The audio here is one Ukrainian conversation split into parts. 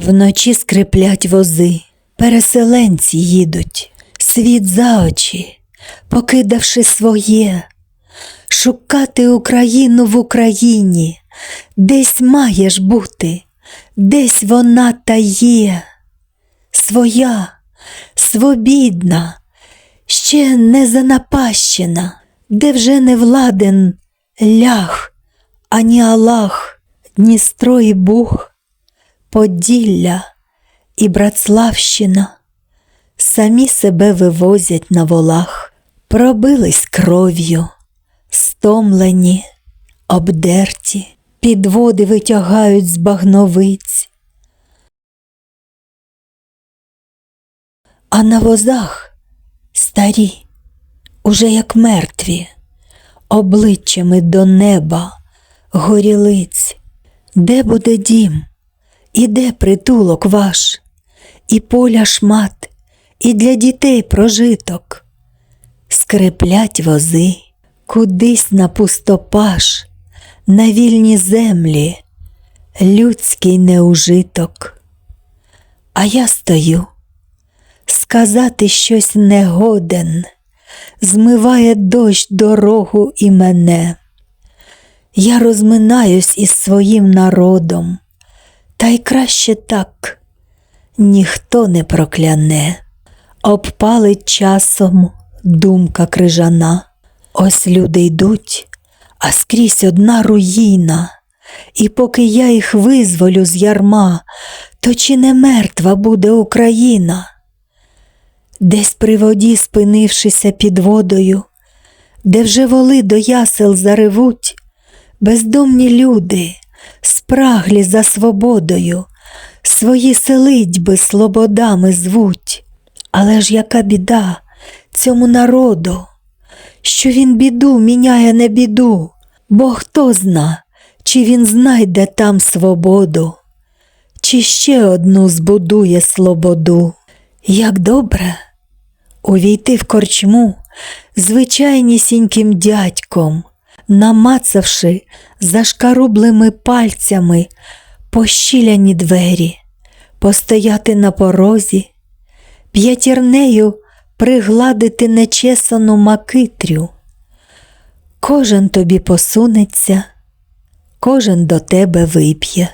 Вночі скриплять вози, переселенці їдуть, світ за очі, покидавши своє, шукати Україну в Україні, десь маєш бути, десь вона та є, своя, свобідна, ще не занапащена, де вже не владен ляг, ані Аллах, Дністро і Буг, Поділля і Братславщина самі себе вивозять на волах, пробились кров'ю, стомлені, обдерті, підводи витягають з багновиць. А на возах старі, уже як мертві, обличчями до неба, горілиць, де буде дім, і де притулок ваш, і поля шмат, і для дітей прожиток. Скриплять вози кудись на пустопаш, на вільні землі, людський неужиток. А я стою, сказати щось негоден, змиває дощ дорогу і мене. Я розминаюсь із своїм народом, та й краще так ніхто не прокляне, обпалить часом думка крижана. Ось люди йдуть, а скрізь одна руїна, і поки я їх визволю з ярма, то чи не мертва буде Україна? Десь при воді, спинившися під водою, де вже воли до ясел заревуть, бездомні люди, спраглі за свободою, свої селидьби слободами звуть. Але ж яка біда цьому народу, що він біду міняє на біду, бо хто зна, чи він знайде там свободу, чи ще одну збудує слободу. Як добре увійти в корчму звичайнісіньким дядьком, намацавши зашкарублими пальцями пощіляні двері, постояти на порозі, п'ятірнею пригладити нечесану макитрю. Кожен тобі посунеться, кожен до тебе вип'є,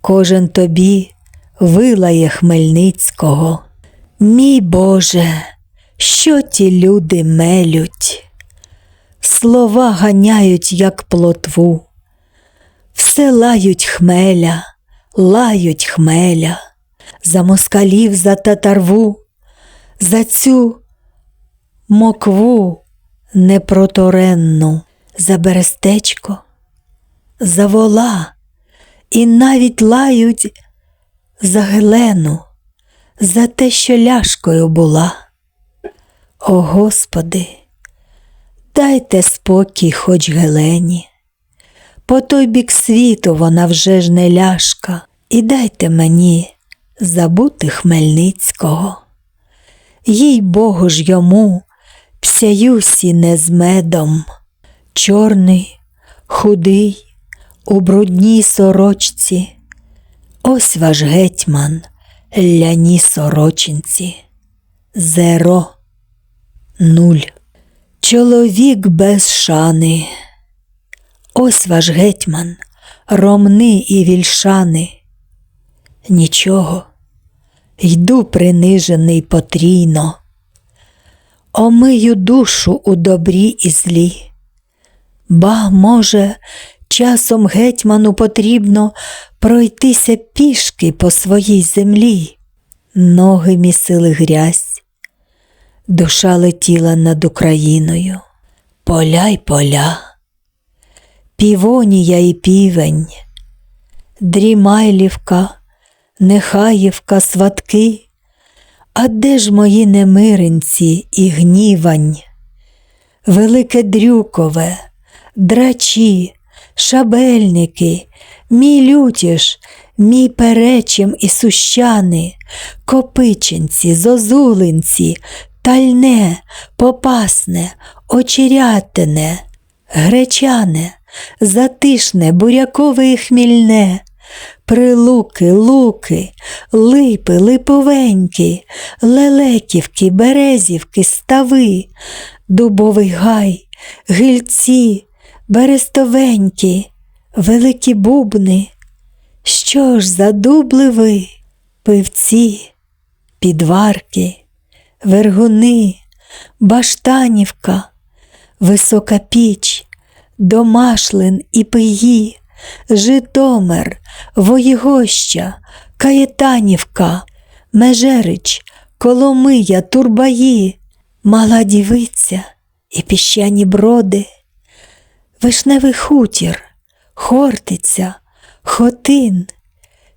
кожен тобі вилає Хмельницького. Мій Боже, що ті люди мелють, слова ганяють, як плотву, все лають хмеля, лають хмеля, за москалів, за татарву, за цю мокву непроторенну, за берестечко, за вола, і навіть лають за Гелену, за те, що ляшкою була. О Господи, дайте спокій хоч Гелені. По той бік світу вона вже ж не ляшка, і дайте мені забути Хмельницького. Їй Богу ж йому псяюсі не з медом, чорний, худий, у брудній сорочці. Ось ваш гетьман, ляні сорочинці. Зеро, нуль. Чоловік без шани. Ось ваш гетьман, ромни і вільшани. Нічого, йду принижений потрійно, омию душу у добрі і злі. Ба, може, часом гетьману потрібно пройтися пішки по своїй землі, ноги місили грязь, душа летіла над Україною, поля й поля, півонія і півень, Дрімайлівка, Нехаївка, сватки, а де ж мої немиренці і гнівань? Велике Дрюкове, драчі, шабельники, мій лютіш, мій перечим і сущани, копиченці, зозулинці, тальне, попасне, очерятине, гречане, затишне, бурякове і хмільне, прилуки, луки, липи, липовенькі, лелеківки, березівки, стави, дубовий гай, гильці, берестовенькі, великі бубни. Що ж за дубли ви, пивці, підварки, вергуни, баштанівка, висока піч, домашлин і пиї, Житомир, Воєгоща, Каєтанівка, Межерич, Коломия, Турбаї, мала дівиця і піщані броди, вишневий хутір, Хортиця, Хотин,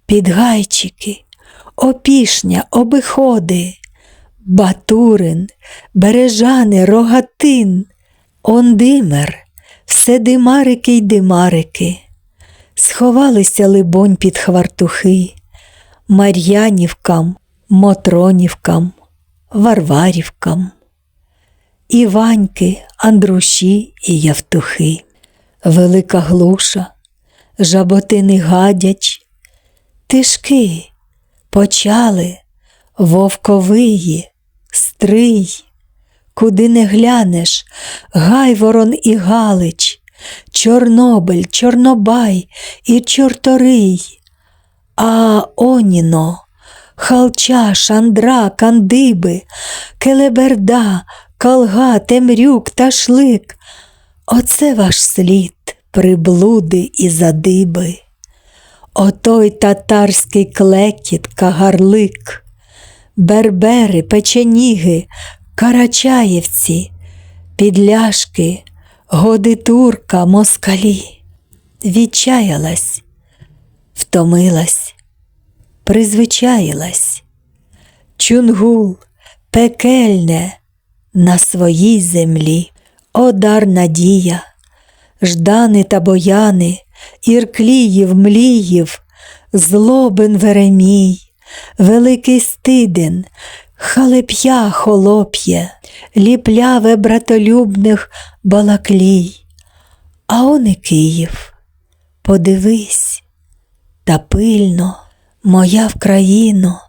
Підгайчики, Опішня, Обиходи, Батурин, Бережани, Рогатин, Ондимер, все димарики й димарики. Сховалися, либонь, під хвартухи, Мар'янівкам, Мотронівкам, Варварівкам, Іваньки, Андруші і Явтухи, Велика глуша, жаботини гадяч, тишки почали вовковиї, стрий, куди не глянеш, Гайворон і Галич, Чорнобиль, Чорнобай і Чорторий, а Оніно, Халча, Шандра, Кандиби, Келеберда, Калга, Темрюк та Шлик. Оце ваш слід, приблуди і задиби. Отой татарський клекіт, кагарлик, бербери, печеніги, карачаєвці, підляшки, годитурка, москалі. Відчаялась, втомилась, призвичаїлась. Чунгул, пекельне на своїй землі, одар надія, ждани та бояни, Іркліїв, мліїв, злобен Веремій, великий стиден, халеп'я холоп'є, ліпляве братолюбних балаклій. А он і Київ, подивись, та пильно, моя Вкраїно,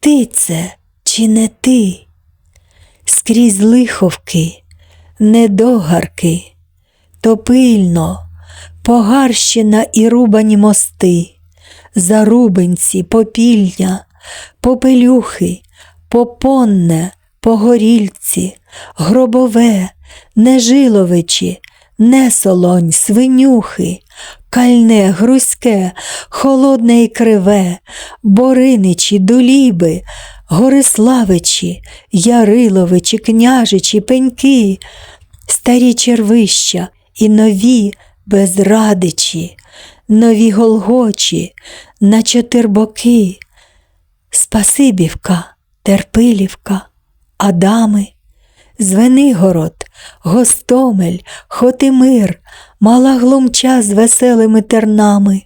ти це чи не ти? Скрізь лиховки, недогарки, то пильно, Погарщина і рубані мости, зарубинці, попілля, попелюхи, попонне, погорільці, гробове, нежиловичі, несолонь, свинюхи, кальне, грузьке, холодне і криве, бориничі, дуліби, Гориславичі, Яриловичі, княжичі, пеньки, старі червища і нові безрадичі, нові голгочі, на чотирбоки, Спасибівка, Терпилівка, Адами, Звенигород, Гостомель, Хотимир, мала глумча з веселими тернами,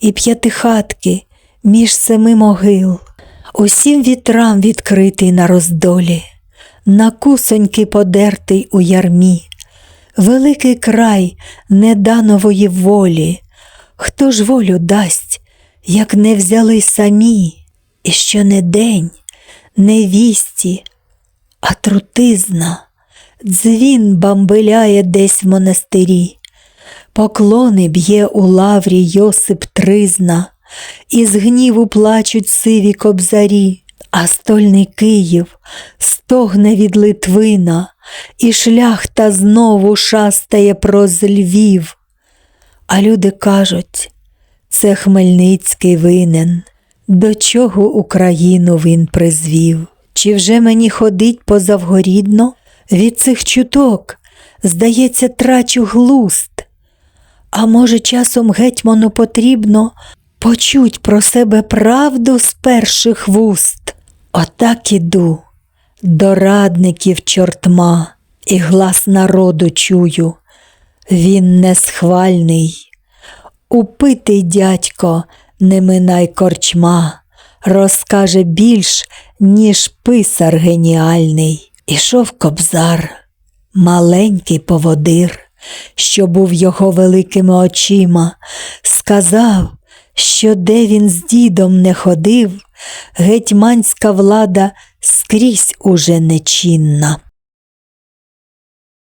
і п'ятихатки між семи могил, усім вітрам відкритий на роздолі, на кусоньки подертий у ярмі. Великий край неданової волі, хто ж волю дасть, як не взяли самі, і що не день, не вісті, а трутизна, дзвін бамбиляє десь в монастирі, поклони б'є у лаврі Йосип Тризна, і з гніву плачуть сиві кобзарі. А стольний Київ стогне від Литвина, і шляхта знову шастає проз Львів. А люди кажуть, це Хмельницький винен, до чого Україну він призвів. Чи вже мені ходить позавгорідно? Від цих чуток, здається, трачу глуст. А може, часом гетьману потрібно почуть про себе правду з перших вуст. Отак іду до радників чортма, і глас народу чую. Він несхвальний. Упитий дядько, не минай корчма, розкаже більш, ніж писар геніальний. Ішов кобзар, маленький поводир, що був його великими очима, сказав, що де він з дідом не ходив, гетьманська влада скрізь уже нечинна.